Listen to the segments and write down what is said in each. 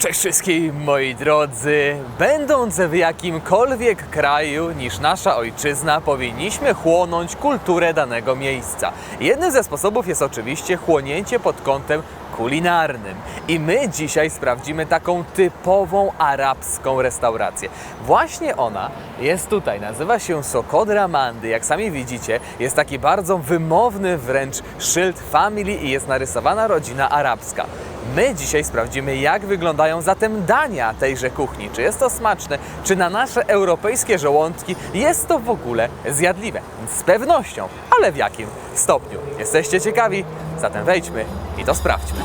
Cześć wszystkim moi drodzy. Będąc w jakimkolwiek kraju niż nasza ojczyzna, powinniśmy chłonąć kulturę danego miejsca. Jednym ze sposobów jest oczywiście chłonięcie pod kątem kulinarnym. I my dzisiaj sprawdzimy taką typową arabską restaurację. Właśnie ona jest tutaj, nazywa się Sokodra Mandy. Jak sami widzicie, jest taki bardzo wymowny wręcz szyld family i jest narysowana rodzina arabska. My dzisiaj sprawdzimy, jak wyglądają zatem dania tejże kuchni. Czy jest to smaczne, czy na nasze europejskie żołądki jest to w ogóle zjadliwe? Z pewnością, ale w jakim stopniu? Jesteście ciekawi? Zatem wejdźmy i to sprawdźmy.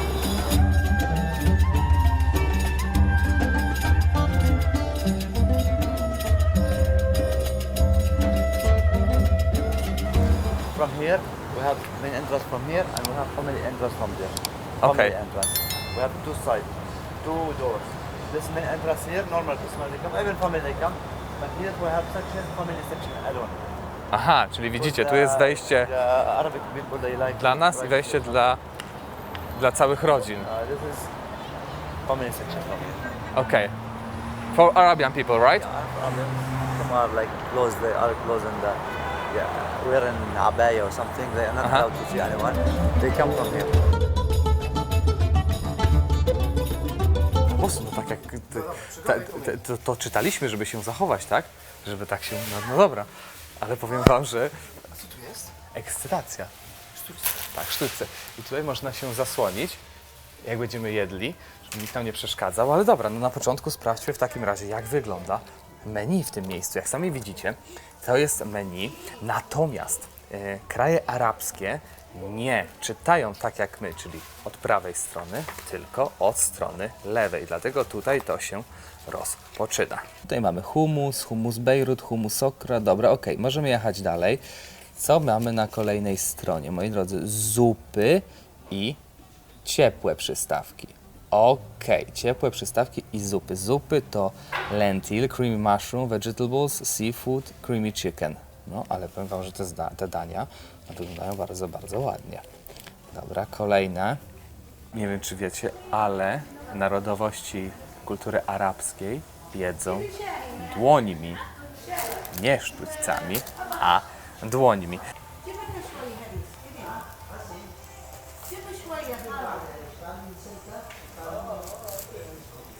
From here, we have main entrance from here, and we have family entrance from there. Okay. Family entrance. We have two sides, two doors. This main entrance here, normal customer they come, even family they come. But here we have section, family section alone. Aha, czyli widzicie, tu jest wejście The Arabic people they like dla nas i wejście dla, dla całych rodzin. Uh, this is family section from here. Okej. For Arabian people, right? Some are like close, they are close in the yeah, wearing abaya or something. They are not allowed to see anyone. They come from here. No tak jak te- to, to czytaliśmy, żeby się zachować, tak? Żeby tak się, no, no dobra. Ale powiem wam, że A co tu jest? ekscytacja. Sztuczce. Tak, sztućce. I tutaj można się zasłonić, jak będziemy jedli, żeby nikt nam nie przeszkadzał. Ale dobra, no na początku sprawdźmy w takim razie, jak wygląda menu w tym miejscu. Jak sami widzicie, to jest menu. Natomiast e, kraje arabskie nie czytają tak jak my, czyli od prawej strony, tylko od strony lewej. Dlatego tutaj to się rozpoczyna. Tutaj mamy humus, humus Bejrut, humus okra. Dobra, ok, możemy jechać dalej. Co mamy na kolejnej stronie? Moi drodzy, zupy i ciepłe przystawki. Okej, ciepłe przystawki i zupy. Zupy to lentil, creamy mushroom, vegetables, seafood, creamy chicken. No, ale powiem Wam, że te, te dania wyglądają bardzo, bardzo ładnie. Dobra, kolejne. Nie wiem, czy wiecie, ale narodowości kultury arabskiej jedzą dłońmi. Nie sztućcami, a dłońmi.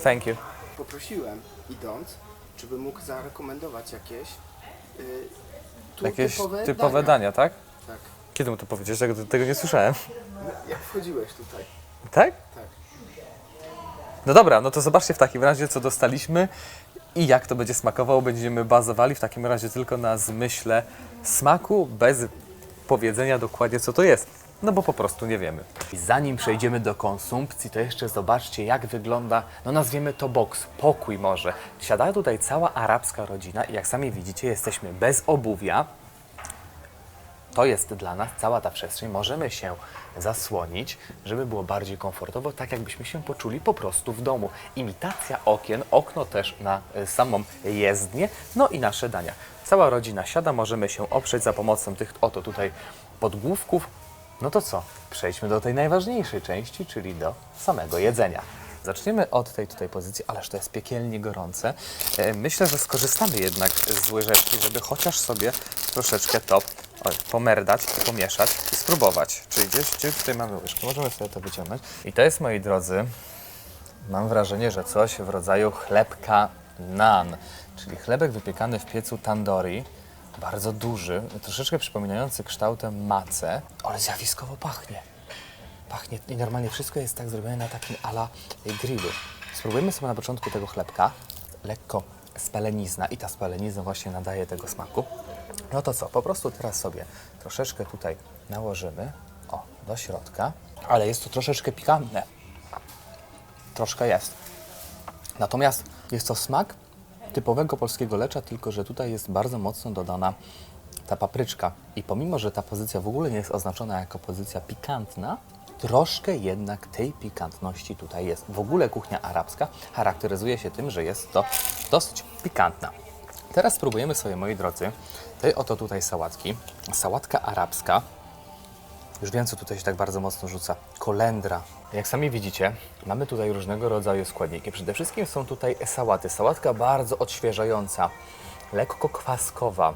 Thank you. Poprosiłem, idąc, żeby mógł zarekomendować jakieś y, tu Jakieś typowe, typowe dania, tak? Tak. Kiedy mu to powiedziałeś? Tego, tego nie słyszałem. No, Jak wchodziłeś tutaj. Tak? Tak. No dobra, no to zobaczcie w takim razie, co dostaliśmy i jak to będzie smakowało. Będziemy bazowali w takim razie tylko na zmyśle smaku, bez powiedzenia dokładnie, co to jest. No bo po prostu nie wiemy. Zanim przejdziemy do konsumpcji, to jeszcze zobaczcie, jak wygląda, no nazwiemy to box, pokój może. Siada tutaj cała arabska rodzina i jak sami widzicie, jesteśmy bez obuwia, to jest dla nas cała ta przestrzeń. Możemy się zasłonić, żeby było bardziej komfortowo, tak jakbyśmy się poczuli po prostu w domu. Imitacja okien, okno też na y, samą jezdnię, no i nasze dania. Cała rodzina siada, możemy się oprzeć za pomocą tych oto tutaj podgłówków. No to co? Przejdźmy do tej najważniejszej części, czyli do samego jedzenia. Zaczniemy od tej tutaj pozycji, ależ to jest piekielnie gorące. E, Myślę, że skorzystamy jednak z łyżeczki, żeby chociaż sobie troszeczkę to oj, pomerdać, pomieszać i spróbować. Czyli gdzieś, gdzieś tutaj mamy łyżkę, możemy sobie to wyciągnąć. I to jest, moi drodzy, mam wrażenie, że coś w rodzaju chlebka nan, czyli chlebek wypiekany w piecu tandoori, bardzo duży, troszeczkę przypominający kształtem macę, ale zjawiskowo pachnie. Pachnie i normalnie wszystko jest tak zrobione na takim ala grillu. Spróbujemy sobie na początku tego chlebka, lekko spalenizna i ta spalenizna właśnie nadaje tego smaku. No to co, po prostu teraz sobie troszeczkę tutaj nałożymy, o, do środka, ale jest to troszeczkę pikantne. Troszkę jest. Natomiast jest to smak typowego polskiego lecza, tylko że tutaj jest bardzo mocno dodana ta papryczka. I pomimo, że ta pozycja w ogóle nie jest oznaczona jako pozycja pikantna, troszkę jednak tej pikantności tutaj jest. W ogóle kuchnia arabska charakteryzuje się tym, że jest to dosyć pikantna. Teraz spróbujemy sobie, moi drodzy, tej oto tutaj sałatki. Sałatka arabska Już wiem, co tutaj się tak bardzo mocno rzuca. Kolendra. Jak sami widzicie, mamy tutaj różnego rodzaju składniki. Przede wszystkim są tutaj sałaty. Sałatka bardzo odświeżająca, lekko kwaskowa.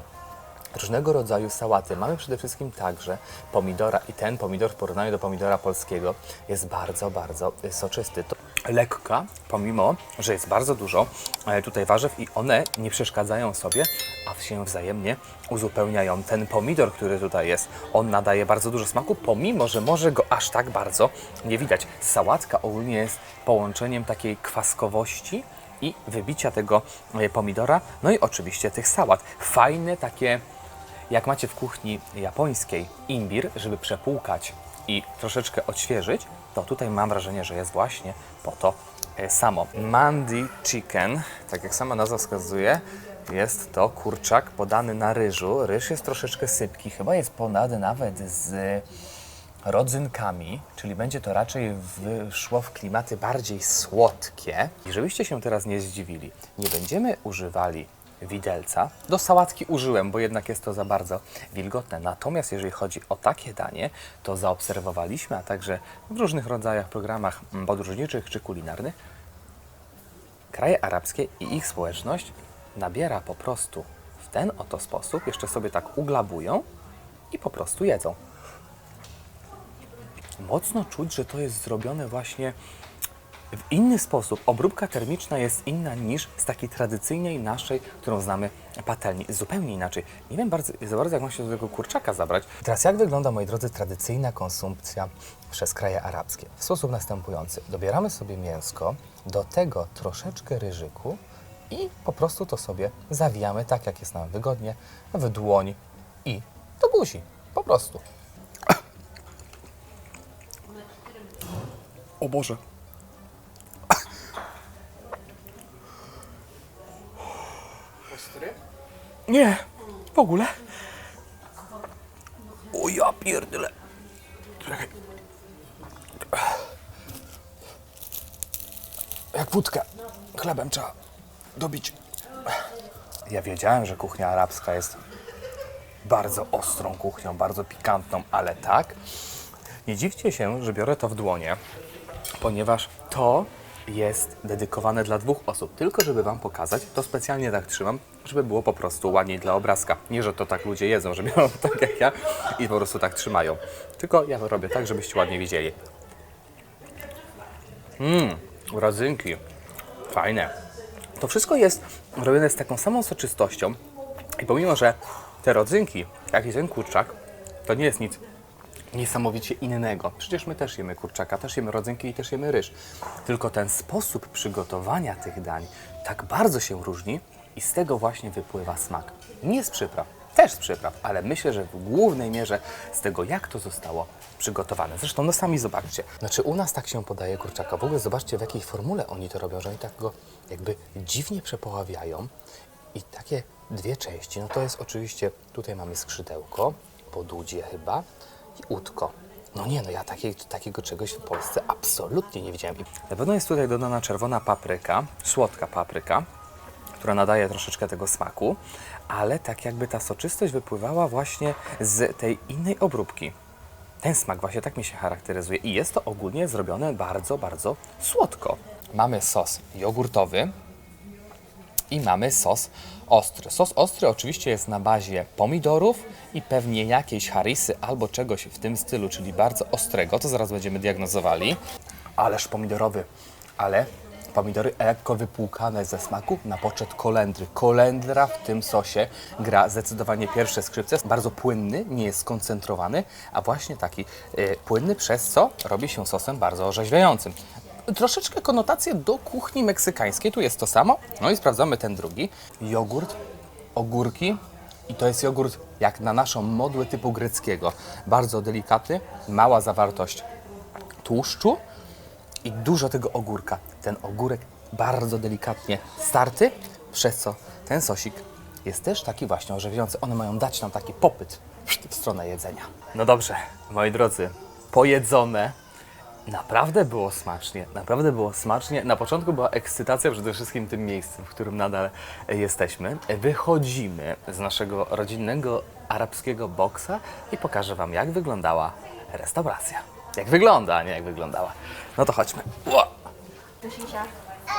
Różnego rodzaju sałaty. Mamy przede wszystkim także pomidora i ten pomidor w porównaniu do pomidora polskiego jest bardzo, bardzo soczysty. To lekka, pomimo, że jest bardzo dużo e, tutaj warzyw i one nie przeszkadzają sobie, a się wzajemnie uzupełniają. Ten pomidor, który tutaj jest, on nadaje bardzo dużo smaku, pomimo, że może go aż tak bardzo nie widać. Sałatka ogólnie jest połączeniem takiej kwaskowości i wybicia tego e, pomidora, no i oczywiście tych sałat. Fajne takie, jak macie w kuchni japońskiej, imbir, żeby przepłukać i troszeczkę odświeżyć, to tutaj mam wrażenie, że jest właśnie po to e, samo. Mandi chicken, tak jak sama nazwa wskazuje, jest to kurczak podany na ryżu. Ryż jest troszeczkę sypki, chyba jest podany nawet z rodzynkami, czyli będzie to raczej wyszło w klimaty bardziej słodkie. I żebyście się teraz nie zdziwili, nie będziemy używali widelca. Do sałatki użyłem, bo jednak jest to za bardzo wilgotne. Natomiast jeżeli chodzi o takie danie, to zaobserwowaliśmy, a także w różnych rodzajach programach podróżniczych czy kulinarnych, kraje arabskie i ich społeczność nabiera po prostu w ten oto sposób, jeszcze sobie tak uglabują i po prostu jedzą mocno czuć, że to jest zrobione właśnie w inny sposób. Obróbka termiczna jest inna niż z takiej tradycyjnej naszej, którą znamy patelni. Zupełnie inaczej. Nie wiem bardzo, za bardzo, jak mam się do tego kurczaka zabrać. Teraz jak wygląda, moi drodzy, tradycyjna konsumpcja przez kraje arabskie? W sposób następujący. Dobieramy sobie mięsko, do tego troszeczkę ryżyku i po prostu to sobie zawijamy tak, jak jest nam wygodnie, w dłoń i do buzi. Po prostu. O Boże. Nie, w ogóle. O ja. Czekaj. Jak wódkę. Chlebem trzeba dobić. Ja wiedziałem, że kuchnia arabska jest bardzo ostrą kuchnią, bardzo pikantną, ale tak. Nie dziwcie się, że biorę to w dłonie, ponieważ to jest dedykowane dla dwóch osób. Tylko żeby Wam pokazać, to specjalnie tak trzymam, żeby było po prostu ładniej dla obrazka. Nie, że to tak ludzie jedzą, że biorą tak jak ja i po prostu tak trzymają. Tylko ja to robię tak, żebyście ładnie widzieli. Mmm, rodzynki. Fajne. To wszystko jest robione z taką samą soczystością i pomimo, że te rodzynki, jak i ten kurczak, to nie jest nic niesamowicie innego. Przecież my też jemy kurczaka, też jemy rodzynki i też jemy ryż. Tylko ten sposób przygotowania tych dań tak bardzo się różni i z tego właśnie wypływa smak. Nie z przypraw, też z przypraw, ale myślę, że w głównej mierze z tego, jak to zostało przygotowane. Zresztą, no sami zobaczcie. Znaczy, u nas tak się podaje kurczaka. W ogóle zobaczcie, w jakiej formule oni to robią, że oni tak go jakby dziwnie przepoławiają i takie dwie części. No to jest oczywiście, tutaj mamy skrzydełko, podudzie chyba i udko. No nie, no ja takiego czegoś w Polsce absolutnie nie widziałem. Na pewno jest tutaj dodana czerwona papryka, słodka papryka, która nadaje troszeczkę tego smaku, ale tak jakby ta soczystość wypływała właśnie z tej innej obróbki. Ten smak właśnie tak mi się charakteryzuje i jest to ogólnie zrobione bardzo, bardzo słodko. Mamy sos jogurtowy, i mamy sos ostry. Sos ostry oczywiście jest na bazie pomidorów i pewnie jakiejś harisy albo czegoś w tym stylu, czyli bardzo ostrego. To zaraz będziemy diagnozowali. Ależ pomidorowy, ale pomidory lekko wypłukane ze smaku na poczet kolendry. Kolendra w tym sosie gra zdecydowanie pierwsze skrzypce. Bardzo płynny, nie jest skoncentrowany, a właśnie taki y, płynny, przez co robi się sosem bardzo orzeźwiającym troszeczkę konotacje do kuchni meksykańskiej. Tu jest to samo. No i sprawdzamy ten drugi. Jogurt, ogórki i to jest jogurt jak na naszą modłę typu greckiego. Bardzo delikatny, mała zawartość tłuszczu i dużo tego ogórka. Ten ogórek bardzo delikatnie starty, przez co ten sosik jest też taki właśnie orzewiający. One mają dać nam taki popyt w stronę jedzenia. No dobrze, moi drodzy, pojedzone. Naprawdę było smacznie, naprawdę było smacznie. Na początku była ekscytacja przede wszystkim tym miejscem, w którym nadal jesteśmy. Wychodzimy z naszego rodzinnego arabskiego boksa i pokażę Wam, jak wyglądała restauracja. Jak wygląda, a nie jak wyglądała. No to chodźmy. Ło!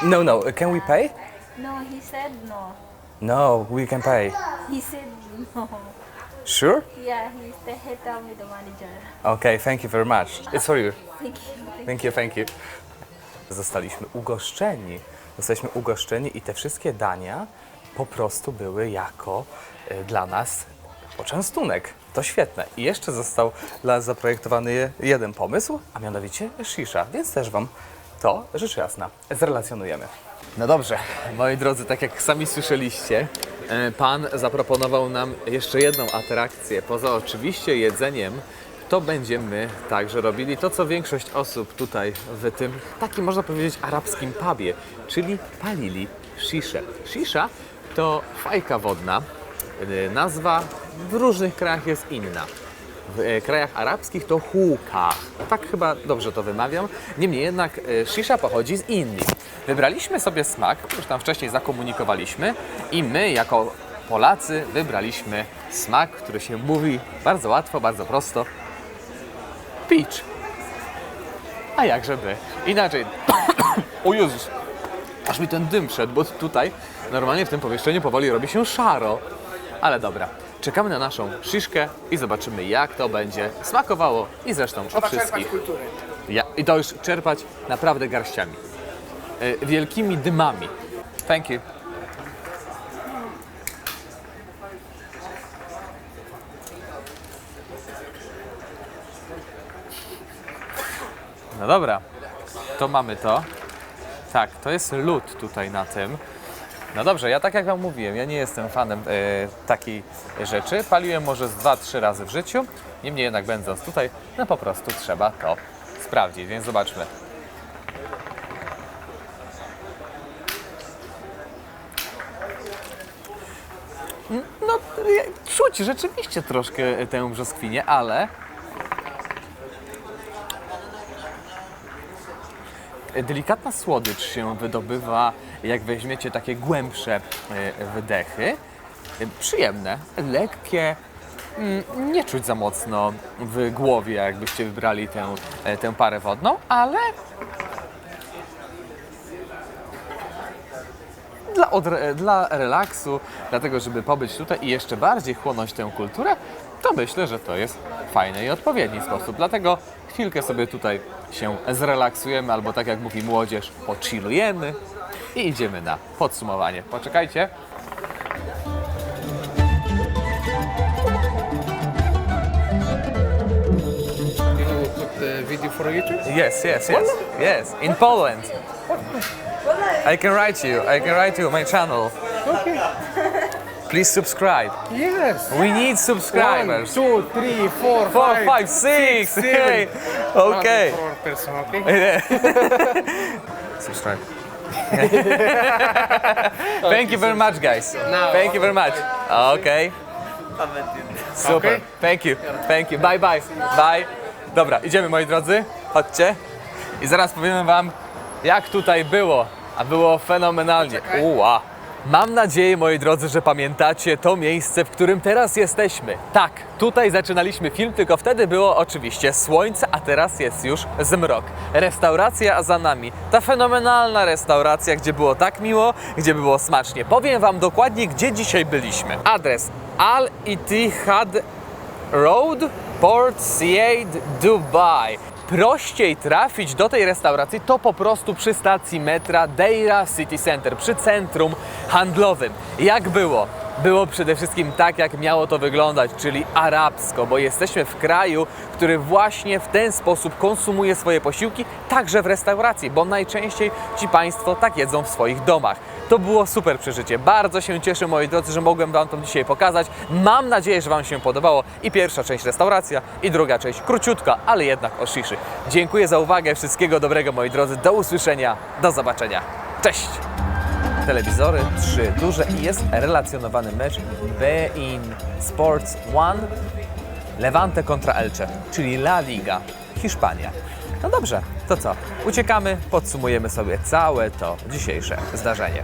No, no, can we pay? No, he said no. No, we can pay. He said no. Sure? Yeah, he's the head with the manager. Okay, thank you very much. It's for you. Thank you. Thank you, thank you. Zostaliśmy ugoszczeni. Zostaliśmy ugoszczeni i te wszystkie dania po prostu były jako y, dla nas poczęstunek. To świetne. I jeszcze został dla nas zaprojektowany je- jeden pomysł, a mianowicie shisha, więc też Wam to rzecz jasna zrelacjonujemy. No dobrze, moi drodzy, tak jak sami słyszeliście, e, Pan zaproponował nam jeszcze jedną atrakcję. Poza oczywiście jedzeniem, to będziemy także robili to, co większość osób tutaj w tym, takim można powiedzieć, arabskim pubie, czyli palili sziszę. Shisha to fajka wodna. Y, Nazwa w różnych krajach jest inna. W e, krajach arabskich to hookah. Tak chyba dobrze to wymawiam. Niemniej jednak e, shisha pochodzi z Indii. Wybraliśmy sobie smak, już tam wcześniej zakomunikowaliśmy i my jako Polacy wybraliśmy smak, który się mówi bardzo łatwo, bardzo prosto. Peach. A jakżeby inaczej. o Jezus, aż mi ten dym wszedł, bo tutaj normalnie w tym pomieszczeniu powoli robi się szaro. Ale dobra, czekamy na naszą szyszkę i zobaczymy jak to będzie smakowało i zresztą o Trzeba czerpać wszystkich. kulturę. Ja, I to już czerpać naprawdę garściami. E, wielkimi dymami. Thank you. No dobra, to mamy to. Tak, to jest lód tutaj na tym. No dobrze, ja tak jak Wam mówiłem, ja nie jestem fanem e, takiej rzeczy. Paliłem może z 2-3 razy w życiu. Niemniej jednak będąc tutaj, no po prostu trzeba to sprawdzić, więc zobaczmy. No, e, czuć rzeczywiście troszkę tę brzoskwinię, ale delikatna słodycz się wydobywa, jak weźmiecie takie głębsze e, wydechy. Przyjemne, lekkie, mm, nie czuć za mocno w głowie, jakbyście wybrali tę, e, tę parę wodną, ale dla, odre- dla relaksu, dlatego żeby pobyć tutaj i jeszcze bardziej chłonąć tę kulturę, to myślę, że to jest fajny i odpowiedni sposób. Dlatego chwilkę sobie tutaj się zrelaksujemy, albo tak jak mówi młodzież, pochillujemy i idziemy na podsumowanie. Poczekajcie. Video for YouTube? Yes, yes, yes, yes. In Poland. I can write you. I can write you my channel. Okay. Please subscribe. Yes. We need One, subscribers. two, three, four, Four, five, five, six. seven. Hey. Okay. For person, okay? Subscribe. Thank you very much, guys. Thank you very much. Okay. Super. Thank you. Thank you. Bye, bye. Bye. Dobra, idziemy moi drodzy. Chodźcie. I zaraz powiemy wam, jak tutaj było. A było fenomenalnie. Uła. Mam nadzieję, moi drodzy, że pamiętacie to miejsce, w którym teraz jesteśmy. Tak, tutaj zaczynaliśmy film, tylko wtedy było oczywiście słońce, a teraz jest już zmrok. Restauracja za nami. Ta fenomenalna restauracja, gdzie było tak miło, gdzie było smacznie. Powiem Wam dokładnie, gdzie dzisiaj byliśmy. Adres Al Ittihad Road, Port Said, Dubai. Prościej trafić do tej restauracji to po prostu przy stacji metra Deira City Center, przy centrum handlowym. Jak było? Było przede wszystkim tak, jak miało to wyglądać, czyli arabsko, bo jesteśmy w kraju, który właśnie w ten sposób konsumuje swoje posiłki, także w restauracji, bo najczęściej ci Państwo tak jedzą w swoich domach. To było super przeżycie. Bardzo się cieszę, moi drodzy, że mogłem Wam to dzisiaj pokazać. Mam nadzieję, że Wam się podobało. I pierwsza część restauracja, i druga część króciutka, ale jednak o shiszy. Dziękuję za uwagę. Wszystkiego dobrego, moi drodzy. Do usłyszenia. Do zobaczenia. Cześć! Telewizory, trzy duże i jest relacjonowany mecz Bein Sports One Levante kontra Elche, czyli La Liga, Hiszpania. No dobrze, to co? Uciekamy, podsumujemy sobie całe to dzisiejsze zdarzenie.